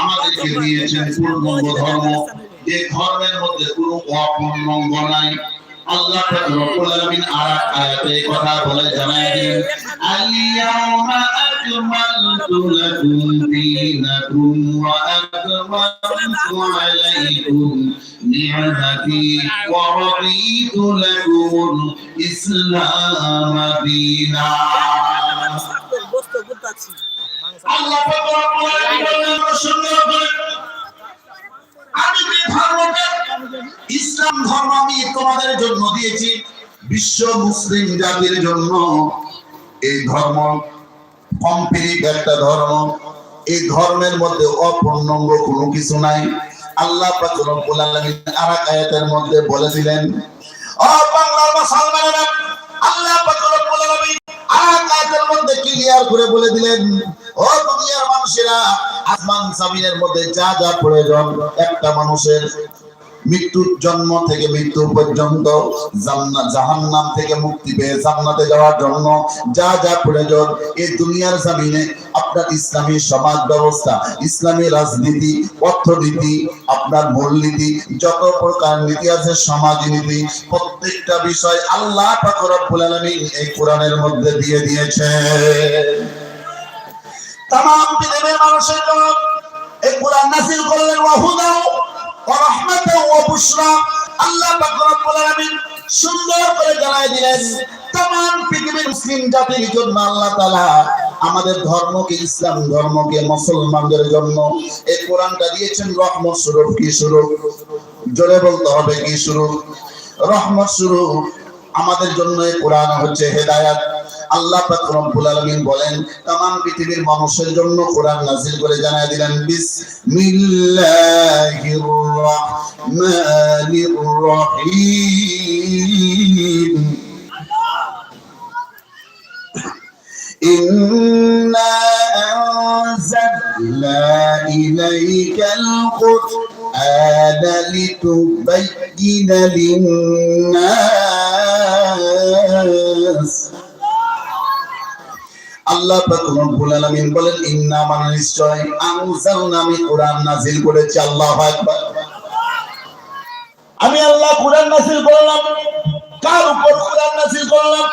আমাদেরকে দিয়েছেন পূর্ণাঙ্গ ধর্ম। যে ধর্মের মধ্যে কোনো অপূর্ণাঙ্গ নাই। আল্লাহ রব্বুল আলামিন আর আয়াতে কথা বলে জানায় দিন আল-ইয়াওমা আকমালতু লাকুম দীনাকুম ওয়া আকমালতু আলাইকুম নি'মাতি ওয়া রাদিতু লাকুমুল ইসলাম দীনা. ইসলাম ধর্ম আমি তোমাদের জন্য দিয়েছি, বিশ্ব মুসলিম জাতির জন্য। এই ধর্ম কমপ্লিট একটা ধর্ম। এই ধর্মের মধ্যে অপূর্ণাঙ্গ কোনো কিছু নাই। আল্লাহ পাক রব্বুল আলামিন আয়াতের মধ্যে বলে দিলেন ও বাংলার মুসলমানেরা, আল্লাহ পাক রব্বুল আলামিন আয়াতের মধ্যে ক্লিয়ার করে বলে দিলেন ও দুনিয়ার মানুষেরা, আসমান জমিনের মধ্যে যা যা প্রয়োজন, একটা মানুষের মৃত্যুর জন্ম থেকে মৃত্যু পর্যন্ত জাহান্নাম থেকে মুক্তি পেয়ে জান্নাতে যাওয়ার জন্য যা যা প্রয়োজন এই দুনিয়ার জমিনে আপনার ইসলামী সমাজ ব্যবস্থা, ইসলামী রাজনীতি, অর্থনীতি, আপনার মূলনীতি, যত প্রকার নীতি আছে সমাজ নীতি, প্রত্যেকটা বিষয় আল্লাহ পাক রব্বুল আলামিন এই কোরআনের মধ্যে দিয়ে দিয়েছে তাম পৃথিবীর মানুষের জন্য এই কোরআন নাযিল করলেন ওয়াহুদা ওয়া রাহমাতাও বুশরা। আল্লাহ পাক রব্বুল সুন্দর করে জানাই দিলেন তাম পৃথিবীর মুসলিম জাতির জন্য আল্লাহ তাআলা আমাদের ধর্মকে, ইসলাম ধর্মকে, মুসলমানদের জন্য এই কোরআনটা দিয়েছেন। রহমত স্বরূপ কি স্বরূপ? জোরে বলতে হবে কি স্বরূপ? রহমত স্বরূপ আমাদের জন্য এই কোরআন হচ্ছে হেদায়াত। আল্লাহ পাক রব্বুল আলামিন বলেন तमाम পৃথিবীর মানুষের জন্য কোরআন নাযিল করে জানায় দিলেন বিসমিল্লাহির রহমানির রহিম إنا أنزلنا إليك القرآن لتبين للناس আল্লাহ পাক রব্বুল আলামিন বলেন, ইন্না মানে নিশ্চয় আনজালনা আমি কোরআন নাযিল করেছি আল্লাহু আকবার। আমি আল্লাহ কোরআন নাযিল করলাম। কার উপর কোরআন নাযিল করলাম?